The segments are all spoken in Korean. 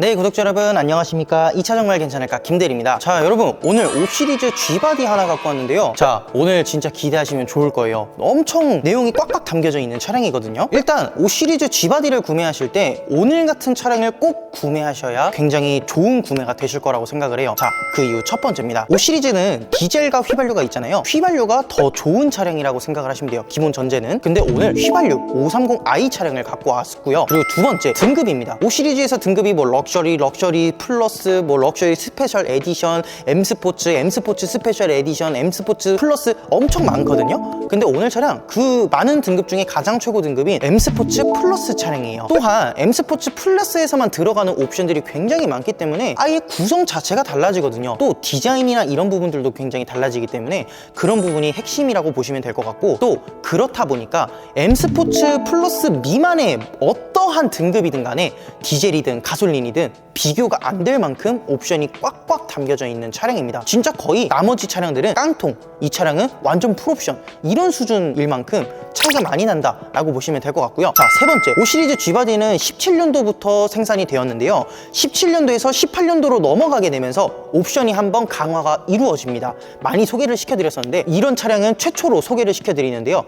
네 구독자 여러분 안녕하십니까? 2차 정말 괜찮을까? 김대리입니다. 자 여러분 오늘 5 시리즈 G바디 하나 갖고 왔는데요. 자 오늘 진짜 기대하시면 좋을 거예요. 엄청 내용이 꽉꽉 담겨져 있는 차량이거든요. 일단 5 시리즈 G바디를 구매하실 때 오늘 같은 차량을 꼭 구매하셔야 굉장히 좋은 구매가 되실 거라고 생각을 해요. 자 그 이유 첫 번째입니다. 5 시리즈는 디젤과 휘발유가 있잖아요. 휘발유가 더 좋은 차량이라고 생각을 하시면 돼요. 기본 전제는. 근데 오늘 휘발유 530i 차량을 갖고 왔고요. 그리고 두 번째 등급입니다. 5 시리즈에서 등급이 뭐 럭 셔리, 럭셔리 플러스, 뭐 럭셔리 스페셜 에디션, M 스포츠, M 스포츠 스페셜 에디션, M 스포츠 플러스 엄청 많거든요. 근데 오늘 차량 그 많은 등급 중에 가장 최고 등급인 M 스포츠 플러스 차량이에요. 또한 M 스포츠 플러스에서만 들어가는 옵션들이 굉장히 많기 때문에 아예 구성 자체가 달라지거든요. 또 디자인이나 이런 부분들도 굉장히 달라지기 때문에 그런 부분이 핵심이라고 보시면 될 것 같고 또 그렇다 보니까 M 스포츠 플러스 미만의 어떠한 등급이든 간에 디젤이든 가솔린이든 비교가 안 될 만큼 옵션이 꽉꽉 담겨져 있는 차량입니다. 진짜 거의 나머지 차량들은 깡통, 이 차량은 완전 풀옵션 이런 수준일 만큼 차이가 많이 난다 라고 보시면 될 것 같고요. 자, 세 번째. 5 시리즈 G바디는 17년도부터 생산이 되었는데요. 17년도에서 18년도로 넘어가게 되면서 옵션이 한번 강화가 이루어집니다. 많이 소개를 시켜드렸었는데 이런 차량은 최초로 소개를 시켜드리는데요.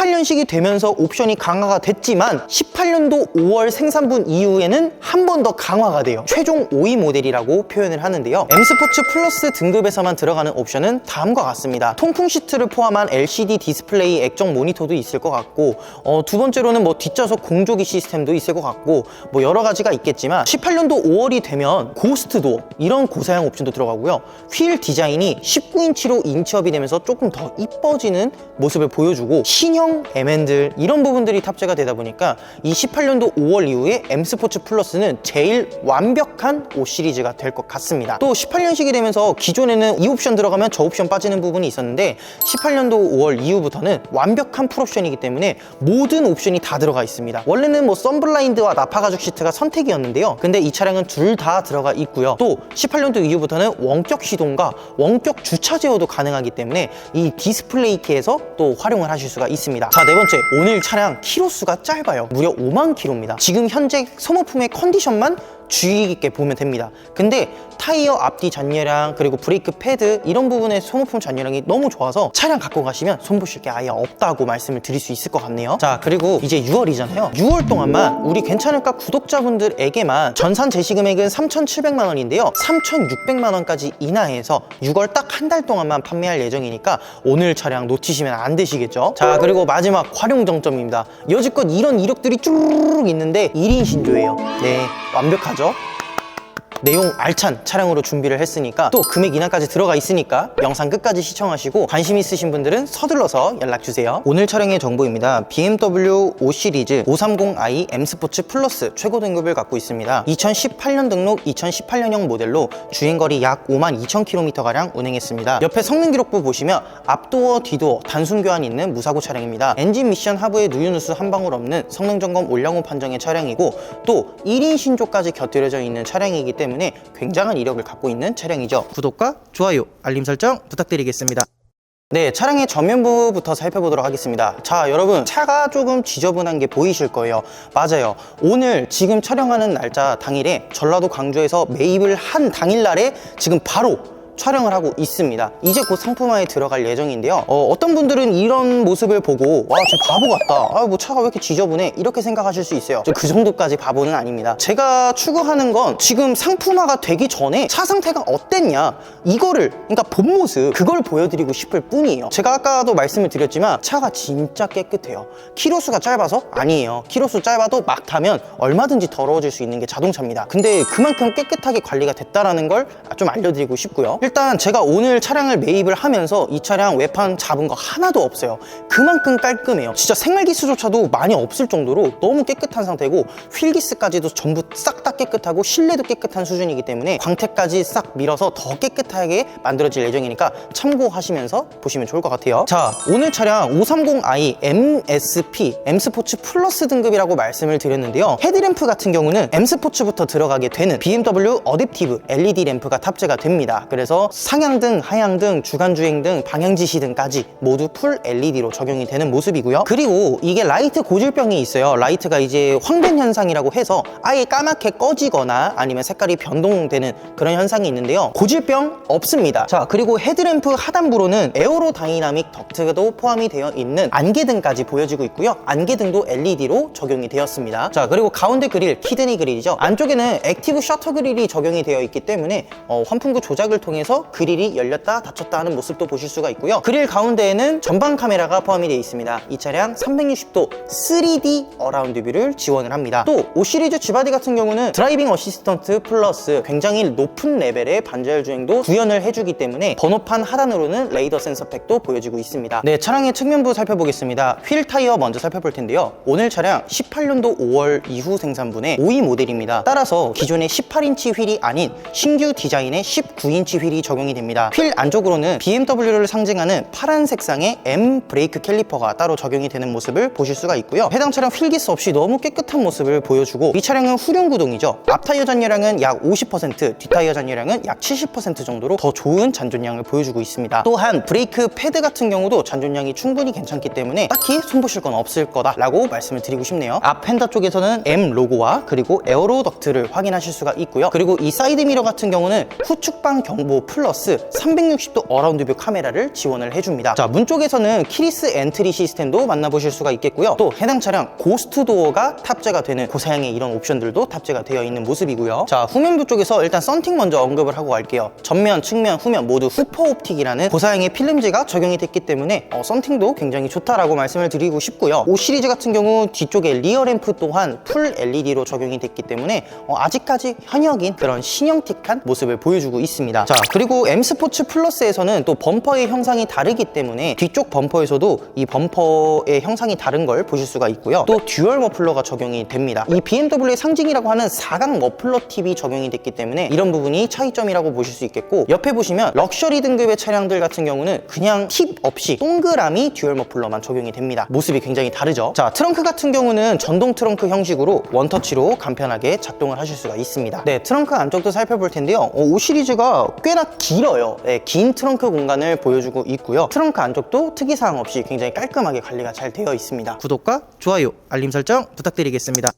18년식이 되면서 옵션이 강화가 됐지만 18년도 5월 생산분 이후에는 한 번 더 강화가 돼요. 최종 5위 모델이라고 표현을 하는데요. M 스포츠 플러스 등급에서만 들어가는 옵션은 다음과 같습니다. 통풍 시트를 포함한 LCD 디스플레이 액정 모니터도 있을 것 같고 어, 두 번째로는 뭐 뒷좌석 공조기 시스템도 있을 것 같고 뭐 여러 가지가 있겠지만 18년도 5월이 되면 고스트 도어 이런 고사양 옵션도 들어가고요. 휠 디자인이 19인치로 인치업이 되면서 조금 더 이뻐지는 모습을 보여주고 신형 M&들 이런 부분들이 탑재가 되다 보니까 이 18년도 5월 이후에 M 스포츠 플러스는 제일 완벽한 5 시리즈가 될 것 같습니다. 또 18년식이 되면서 기존에는 이 옵션 들어가면 저 옵션 빠지는 부분이 있었는데 18년도 5월 이후부터는 완벽한 풀옵션이기 때문에 모든 옵션이 다 들어가 있습니다. 원래는 뭐 썬블라인드와 나파 가죽 시트가 선택이었는데요. 근데 이 차량은 둘 다 들어가 있고요. 또 18년도 이후부터는 원격 시동과 원격 주차 제어도 가능하기 때문에 이 디스플레이 키에서 또 활용을 하실 수가 있습니다. 자, 네 번째. 오늘 차량 키로수가 짧아요. 무려 5만 킬로입니다. 지금 현재 소모품의 컨디션만 주의 깊게 보면 됩니다. 근데 타이어 앞뒤 잔여량 그리고 브레이크 패드 이런 부분의 소모품 잔여량이 너무 좋아서 차량 갖고 가시면 손보실 게 아예 없다고 말씀을 드릴 수 있을 것 같네요. 자 그리고 이제 6월이잖아요. 6월 동안만 우리 괜찮을까 구독자분들에게만 전산 제시 금액은 3,700만 원인데요. 3,600만 원까지 인하해서 6월 딱 한 달 동안만 판매할 예정이니까 오늘 차량 놓치시면 안 되시겠죠. 자 그리고 마지막 활용 정점입니다. 여지껏 이런 이력들이 쭈르륵 있는데 1인 신조예요. 네 완벽하죠. 거죠. 내용 알찬 차량으로 준비를 했으니까 또 금액 인하까지 들어가 있으니까 영상 끝까지 시청하시고 관심 있으신 분들은 서둘러서 연락주세요. 오늘 차량의 정보입니다. BMW 5 시리즈 530i M 스포츠 플러스 최고 등급을 갖고 있습니다. 2018년 등록 2018년형 모델로 주행거리 약 5만 2천 km가량 운행했습니다. 옆에 성능 기록부 보시면 앞도어 뒤도어 단순 교환이 있는 무사고 차량입니다. 엔진 미션 하부에 누유누수 한 방울 없는 성능 점검 올량호 판정의 차량이고 또 1인 신조까지 곁들여져 있는 차량이기 때문에 굉장한 이력을 갖고 있는 차량이죠. 구독과 좋아요, 알림 설정 부탁드리겠습니다. 네, 차량의 전면부부터 살펴보도록 하겠습니다. 자, 여러분, 차가 조금 지저분한 게 보이실 거예요. 맞아요. 오늘 지금 촬영하는 날짜 당일에 전라도 광주에서 매입을 한 당일날에 지금 바로 촬영을 하고 있습니다. 이제 곧 상품화에 들어갈 예정인데요. 어, 떤 분들은 이런 모습을 보고 와, 저 바보 같다. 아, 뭐 차가 왜 이렇게 지저분해? 이렇게 생각하실 수 있어요. 저 그 정도까지 바보는 아닙니다. 제가 추구하는 건 지금 상품화가 되기 전에 차 상태가 어땠냐 이거를 그러니까 본 모습 그걸 보여드리고 싶을 뿐이에요. 제가 아까도 말씀을 드렸지만 차가 진짜 깨끗해요. 키로수가 짧아서 아니에요. 키로수 짧아도 막 타면 얼마든지 더러워질 수 있는 게 자동차입니다. 근데 그만큼 깨끗하게 관리가 됐다라는 걸 좀 알려드리고 싶고요. 일단 제가 오늘 차량을 매입을 하면서 이 차량 외판 잡은 거 하나도 없어요. 그만큼 깔끔해요. 진짜 생활기수조차도 많이 없을 정도로 너무 깨끗한 상태고 휠기스까지도 전부 싹 다 깨끗하고 실내도 깨끗한 수준이기 때문에 광택까지 싹 밀어서 더 깨끗하게 만들어질 예정이니까 참고하시면서 보시면 좋을 것 같아요. 자, 오늘 차량 530i MSP M 스포츠 플러스 등급이라고 말씀을 드렸는데요. 헤드램프 같은 경우는 M 스포츠부터 들어가게 되는 BMW 어댑티브 LED 램프가 탑재가 됩니다. 그래서 상향등, 하향등, 주간주행 등 방향지시 등까지 모두 풀 LED로 적용이 되는 모습이고요. 그리고 이게 라이트 고질병이 있어요. 라이트가 이제 황변 현상이라고 해서 아예 까맣게 꺼지거나 아니면 색깔이 변동되는 그런 현상이 있는데요. 고질병 없습니다. 자, 그리고 헤드램프 하단부로는 에어로 다이나믹 덕트도 포함이 되어 있는 안개등까지 보여지고 있고요. 안개등도 LED로 적용이 되었습니다. 자, 그리고 가운데 그릴, 키드니 그릴이죠. 안쪽에는 액티브 셔터 그릴이 적용이 되어 있기 때문에 어, 환풍구 조작을 통해 서 그릴이 열렸다 닫혔다 하는 모습도 보실 수가 있고요. 그릴 가운데에는 전방 카메라가 포함이 되어 있습니다. 이 차량 360도 3D 어라운드 뷰를 지원을 합니다. 또 5시리즈 G바디 같은 경우는 드라이빙 어시스턴트 플러스 굉장히 높은 레벨의 반자율 주행도 구현을 해주기 때문에 번호판 하단으로는 레이더 센서팩도 보여지고 있습니다. 네, 차량의 측면부 살펴보겠습니다. 휠 타이어 먼저 살펴볼 텐데요. 오늘 차량 18년도 5월 이후 생산분의 5위 모델입니다. 따라서 기존의 18인치 휠이 아닌 신규 디자인의 19인치 휠이 적용이 됩니다. 휠 안쪽으로는 BMW를 상징하는 파란 색상의 M 브레이크 캘리퍼가 따로 적용이 되는 모습을 보실 수가 있고요. 해당 차량 휠기스 없이 너무 깨끗한 모습을 보여주고 이 차량은 후륜 구동이죠. 앞 타이어 잔여량은 약 50%, 뒷 타이어 잔여량은 약 70% 정도로 더 좋은 잔존량을 보여주고 있습니다. 또한 브레이크 패드 같은 경우도 잔존량이 충분히 괜찮기 때문에 딱히 손보실 건 없을 거다라고 말씀을 드리고 싶네요. 앞 펜더 쪽에서는 M 로고와 그리고 에어로 덕트를 확인하실 수가 있고요. 그리고 이 사이드 미러 같은 경우는 후측방 경보 플러스 360도 어라운드 뷰 카메라를 지원을 해줍니다. 자, 문 쪽에서는 키리스 엔트리 시스템도 만나보실 수가 있겠고요. 또 해당 차량 고스트 도어가 탑재가 되는 고사양의 이런 옵션들도 탑재가 되어 있는 모습이고요. 자, 후면부 쪽에서 일단 썬팅 먼저 언급을 하고 갈게요. 전면, 측면, 후면 모두 후퍼 옵틱이라는 고사양의 필름지가 적용이 됐기 때문에 어, 썬팅도 굉장히 좋다라고 말씀을 드리고 싶고요. 5 시리즈 같은 경우 뒤쪽에 리어 램프 또한 풀 LED로 적용이 됐기 때문에 어, 아직까지 현역인 그런 신형틱한 모습을 보여주고 있습니다. 자, 그리고 M 스포츠 플러스에서는 또 범퍼의 형상이 다르기 때문에 뒤쪽 범퍼에서도 이 범퍼의 형상이 다른 걸 보실 수가 있고요. 또 듀얼 머플러가 적용이 됩니다. 이 BMW의 상징이라고 하는 4각 머플러 팁이 적용이 됐기 때문에 이런 부분이 차이점이라고 보실 수 있겠고 옆에 보시면 럭셔리 등급의 차량들 같은 경우는 그냥 팁 없이 동그라미 듀얼 머플러만 적용이 됩니다. 모습이 굉장히 다르죠. 자, 트렁크 같은 경우는 전동 트렁크 형식으로 원터치로 간편하게 작동을 하실 수가 있습니다. 네, 트렁크 안쪽도 살펴볼 텐데요. 어, 5 시리즈가 꽤나 길어요. 네, 긴 트렁크 공간을 보여주고 있고요. 트렁크 안쪽도 특이사항 없이 굉장히 깔끔하게 관리가 잘 되어 있습니다. 구독과 좋아요, 알림 설정 부탁드리겠습니다.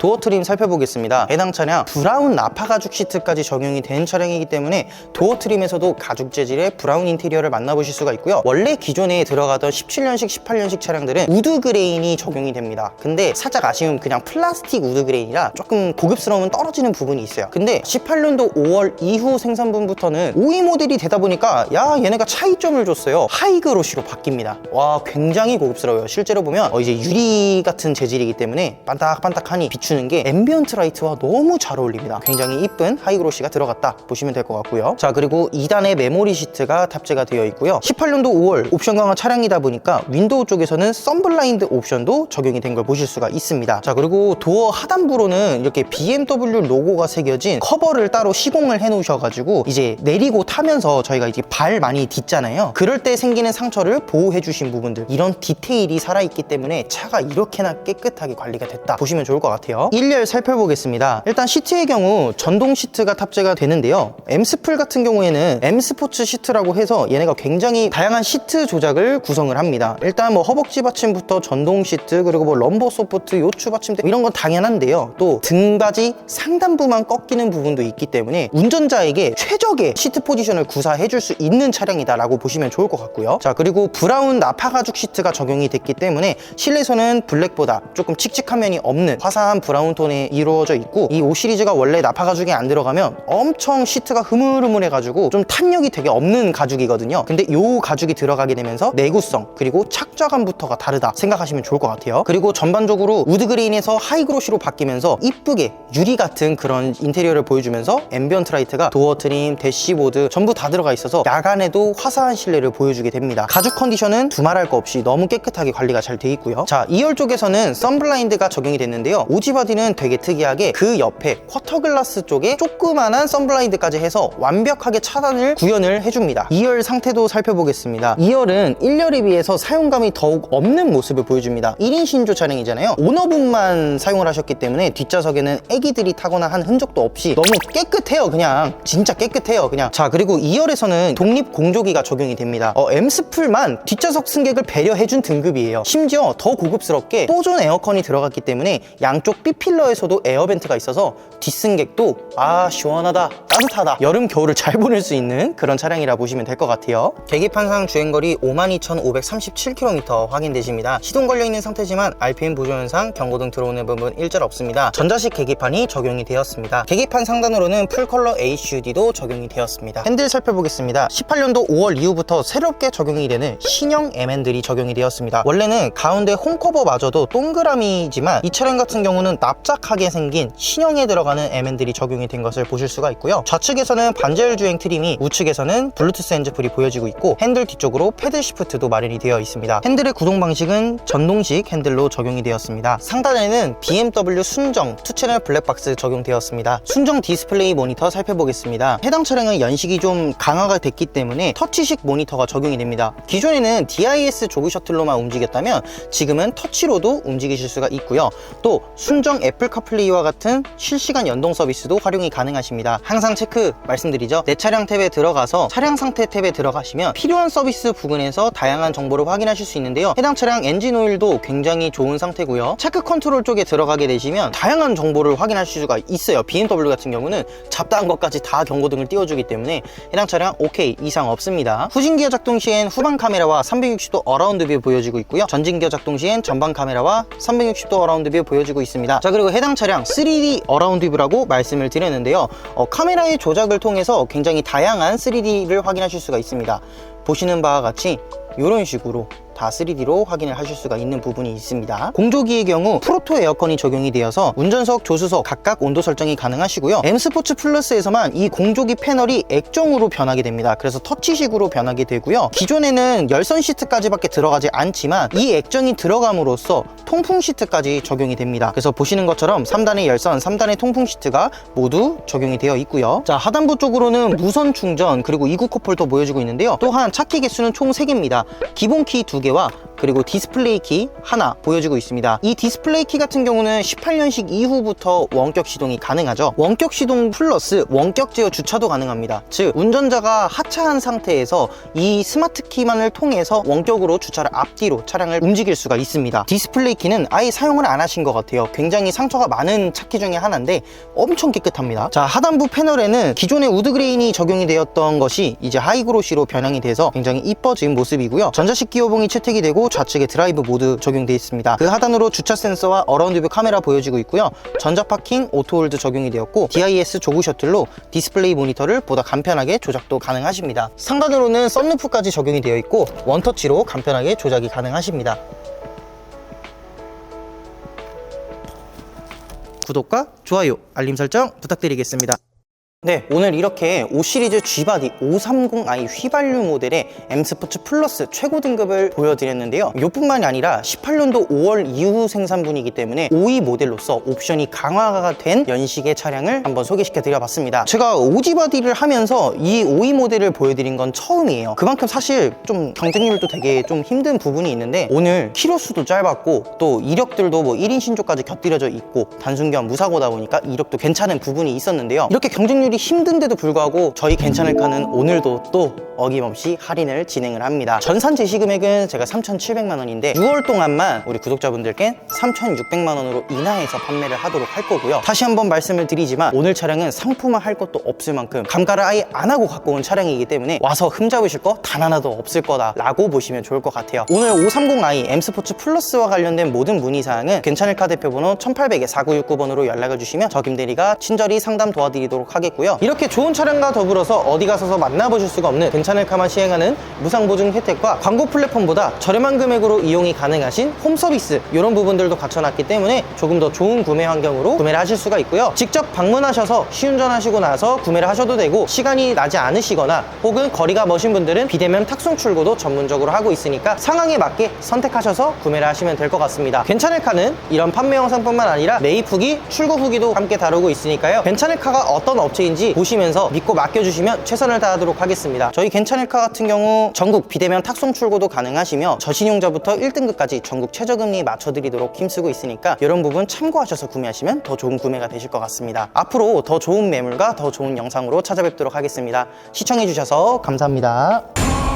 도어 트림 살펴보겠습니다. 해당 차량 브라운 나파 가죽 시트까지 적용이 된 차량이기 때문에 도어 트림에서도 가죽 재질의 브라운 인테리어를 만나보실 수가 있고요. 원래 기존에 들어가던 17년식, 18년식 차량들은 우드 그레인이 적용이 됩니다. 근데 살짝 아쉬운 그냥 플라스틱 우드 그레인이라 조금 고급스러움은 떨어지는 부분이 있어요. 근데 18년도 5월 이후 생산분부터는 5위 모델이 되다 보니까 야 얘네가 차이점을 줬어요. 하이그로시로 바뀝니다. 와 굉장히 고급스러워요. 실제로 보면 어, 이제 유리 같은 재질이기 때문에 반딱반딱하니 비추 비추는 게 앰비언트 라이트와 너무 잘 어울립니다. 굉장히 이쁜 하이그로시가 들어갔다 보시면 될 것 같고요. 자 그리고 2단의 메모리 시트가 탑재가 되어 있고요. 18년도 5월 옵션 강화 차량이다 보니까 윈도우 쪽에서는 썬블라인드 옵션도 적용이 된 걸 보실 수가 있습니다. 자 그리고 도어 하단부로는 이렇게 BMW 로고가 새겨진 커버를 따로 시공을 해 놓으셔가지고 이제 내리고 타면서 저희가 이제 발 많이 딛잖아요. 그럴 때 생기는 상처를 보호해 주신 부분들 이런 디테일이 살아있기 때문에 차가 이렇게나 깨끗하게 관리가 됐다 보시면 좋을 것 같아요. 일렬 살펴보겠습니다. 일단 시트의 경우 전동 시트가 탑재가 되는데요. M스플 같은 경우에는 M스포츠 시트라고 해서 얘네가 굉장히 다양한 시트 조작을 구성을 합니다. 일단 뭐 허벅지 받침부터 전동 시트 그리고 뭐 럼버 소프트, 요추 받침대 이런 건 당연한데요. 또 등받이 상단부만 꺾이는 부분도 있기 때문에 운전자에게 최적의 시트 포지션을 구사해 줄 수 있는 차량이다라고 보시면 좋을 것 같고요. 자 그리고 브라운 나파 가죽 시트가 적용이 됐기 때문에 실내에서는 블랙보다 조금 칙칙한 면이 없는 화사한 브라운 톤에 이루어져 있고 이 5 시리즈가 원래 나파 가죽이 안 들어가면 엄청 시트가 흐물흐물해가지고 좀 탄력이 되게 없는 가죽이거든요. 근데 이 가죽이 들어가게 되면서 내구성 그리고 착좌감부터가 다르다 생각하시면 좋을 것 같아요. 그리고 전반적으로 우드그레인에서 하이그로시로 바뀌면서 이쁘게 유리 같은 그런 인테리어를 보여주면서 앰비언트 라이트가 도어 트림, 대시보드 전부 다 들어가 있어서 야간에도 화사한 실내를 보여주게 됩니다. 가죽 컨디션은 두말할 거 없이 너무 깨끗하게 관리가 잘 돼 있고요. 자, 2열 쪽에서는 썬블라인드가 적용이 됐는데요. 오지바 바디는 되게 특이하게 그 옆에 쿼터 글라스 쪽에 조그만한 선블라이드까지 해서 완벽하게 차단을 구현을 해줍니다. 2열 상태도 살펴보겠습니다. 2열은 1열에 비해서 사용감이 더욱 없는 모습을 보여줍니다. 1인 신조 차량이잖아요. 오너분만 사용을 하셨기 때문에 뒷좌석에는 애기들이 타거나 한 흔적도 없이 너무 깨끗해요. 그냥 진짜 깨끗해요. 그냥 자 그리고 2열에서는 독립 공조기가 적용이 됩니다. 어, M스풀만 뒷좌석 승객을 배려해준 등급이에요. 심지어 더 고급스럽게 또존 에어컨이 들어갔기 때문에 양쪽 B필러에서도 에어벤트가 있어서 뒷승객도 아 시원하다 따뜻하다 여름 겨울을 잘 보낼 수 있는 그런 차량이라 보시면 될 것 같아요. 계기판상 주행거리 52,537km 확인되십니다. 시동 걸려있는 상태지만 RPM 보조 현상 경고등 들어오는 부분 일절 없습니다. 전자식 계기판이 적용이 되었습니다. 계기판 상단으로는 풀컬러 HUD도 적용이 되었습니다. 핸들 살펴보겠습니다. 18년도 5월 이후부터 새롭게 적용이 되는 신형 M&들이 적용이 되었습니다. 원래는 가운데 홈커버마저도 동그라미지만 이 차량 같은 경우는 납작하게 생긴 신형에 들어가는 M&들이 적용이 된 것을 보실 수가 있고요. 좌측에서는 반자율 주행 트림이 우측에서는 블루투스 핸즈풀이 보여지고 있고 핸들 뒤쪽으로 패들 시프트도 마련이 되어 있습니다. 핸들의 구동 방식은 전동식 핸들로 적용이 되었습니다. 상단에는 BMW 순정 2채널 블랙박스 적용되었습니다. 순정 디스플레이 모니터 살펴보겠습니다. 해당 차량은 연식이 좀 강화가 됐기 때문에 터치식 모니터가 적용이 됩니다. 기존에는 DIS 조그 셔틀로만 움직였다면 지금은 터치로도 움직이실 수가 있고요. 또 순정 애플 카플레이와 같은 실시간 연동 서비스도 활용이 가능하십니다. 항상 체크 말씀드리죠. 내 차량 탭에 들어가서 차량 상태 탭에 들어가시면 필요한 서비스 부근에서 다양한 정보를 확인하실 수 있는데요. 해당 차량 엔진 오일도 굉장히 좋은 상태고요. 체크 컨트롤 쪽에 들어가게 되시면 다양한 정보를 확인하실 수가 있어요. BMW 같은 경우는 잡다한 것까지 다 경고등을 띄워주기 때문에 해당 차량 오케이 이상 없습니다. 후진 기어 작동 시엔 후방 카메라와 360도 어라운드 뷰 보여지고 있고요. 전진 기어 작동 시엔 전방 카메라와 360도 어라운드 뷰 보여지고 있습니다. 자 그리고 해당 차량 3D 어라운드 뷰라고 말씀을 드렸는데요. 어, 카메라의 조작을 통해서 굉장히 다양한 3D를 확인하실 수가 있습니다. 보시는 바와 같이 이런 식으로 다 3D로 확인을 하실 수가 있는 부분이 있습니다. 공조기의 경우 프로토 에어컨이 적용이 되어서 운전석, 조수석 각각 온도 설정이 가능하시고요. M 스포츠 플러스에서만 이 공조기 패널이 액정으로 변하게 됩니다. 그래서 터치식으로 변하게 되고요. 기존에는 열선 시트까지밖에 들어가지 않지만 이 액정이 들어감으로써 통풍 시트까지 적용이 됩니다. 그래서 보시는 것처럼 3단의 열선, 3단의 통풍 시트가 모두 적용이 되어 있고요. 자 하단부 쪽으로는 무선 충전 그리고 이구 컵홀더 보여지고 있는데요. 또한 차키 개수는 총 3개입니다. 기본 키 2개 와 그리고 디스플레이 키 하나 보여주고 있습니다. 이 디스플레이 키 같은 경우는 18년식 이후부터 원격 시동이 가능하죠. 원격 시동 플러스 원격 제어 주차도 가능합니다. 즉 운전자가 하차한 상태에서 이 스마트 키만을 통해서 원격으로 주차를 앞뒤로 차량을 움직일 수가 있습니다. 디스플레이 키는 아예 사용을 안 하신 것 같아요. 굉장히 상처가 많은 차키 중에 하나인데 엄청 깨끗합니다. 자 하단부 패널에는 기존의 우드 그레인이 적용이 되었던 것이 이제 하이그로시로 변형이 돼서 굉장히 이뻐진 모습이고요. 전자식 기어봉이 채택이 되고 좌측에 드라이브 모드 적용되어 있습니다. 그 하단으로 주차 센서와 어라운드 뷰 카메라 보여지고 있고요. 전자 파킹, 오토 홀드 적용이 되었고 DIS 조그 셔틀로 디스플레이 모니터를 보다 간편하게 조작도 가능하십니다. 상단으로는 썬루프까지 적용이 되어 있고 원터치로 간편하게 조작이 가능하십니다. 구독과 좋아요, 알림 설정 부탁드리겠습니다. 네, 오늘 이렇게 5 시리즈 G바디 530i 휘발유 모델의 M 스포츠 플러스 최고 등급을 보여드렸는데요. 이뿐만이 아니라 18년도 5월 이후 생산분이기 때문에 5위 모델로서 옵션이 강화가 된 연식의 차량을 한번 소개시켜 드려봤습니다. 제가 오지 바디를 하면서 이 5위 모델을 보여드린 건 처음이에요. 그만큼 사실 좀 경쟁률도 되게 좀 힘든 부분이 있는데 오늘 키로수도 짧았고 또 이력들도 뭐 1인 신조까지 곁들여져 있고 단순교환 무사고다 보니까 이력도 괜찮은 부분이 있었는데요. 이렇게 경쟁률 이 힘든데도 불구하고 저희 괜찮을까는 오늘도 또 어김없이 할인을 진행을 합니다. 전산 제시 금액은 제가 3,700만 원인데 6월 동안만 우리 구독자분들께 3,600만 원으로 인하해서 판매를 하도록 할 거고요. 다시 한번 말씀을 드리지만 오늘 차량은 상품화할 것도 없을 만큼 감가를 아예 안 하고 갖고 온 차량이기 때문에 와서 흠잡으실 거 단 하나도 없을 거다 라고 보시면 좋을 것 같아요. 오늘 530i M 스포츠 플러스와 관련된 모든 문의 사항은 괜찮을까 대표번호 1800에 4969번으로 연락을 주시면 저 김대리가 친절히 상담 도와드리도록 하겠고요. 있고요. 이렇게 좋은 차량과 더불어서 어디 가서서 만나보실 수가 없는 괜찮을까만 시행하는 무상보증 혜택과 광고 플랫폼보다 저렴한 금액으로 이용이 가능하신 홈 서비스 이런 부분들도 갖춰놨기 때문에 조금 더 좋은 구매 환경으로 구매를 하실 수가 있고요. 직접 방문하셔서 시운전하시고 나서 구매를 하셔도 되고 시간이 나지 않으시거나 혹은 거리가 머신 분들은 비대면 탁송 출고도 전문적으로 하고 있으니까 상황에 맞게 선택하셔서 구매를 하시면 될 것 같습니다. 괜찮을까는 이런 판매 영상뿐만 아니라 매입 후기, 출고 후기도 함께 다루고 있으니까요. 괜찮을까가 어떤 업체 인지 보시면서 믿고 맡겨주시면 최선을 다하도록 하겠습니다. 저희 괜찮을까 같은 경우 전국 비대면 탁송 출고도 가능하시며 저신용자부터 1등급까지 전국 최저금리 맞춰드리도록 힘쓰고 있으니까 이런 부분 참고하셔서 구매하시면 더 좋은 구매가 되실 것 같습니다. 앞으로 더 좋은 매물과 더 좋은 영상으로 찾아뵙도록 하겠습니다. 시청해주셔서 감사합니다.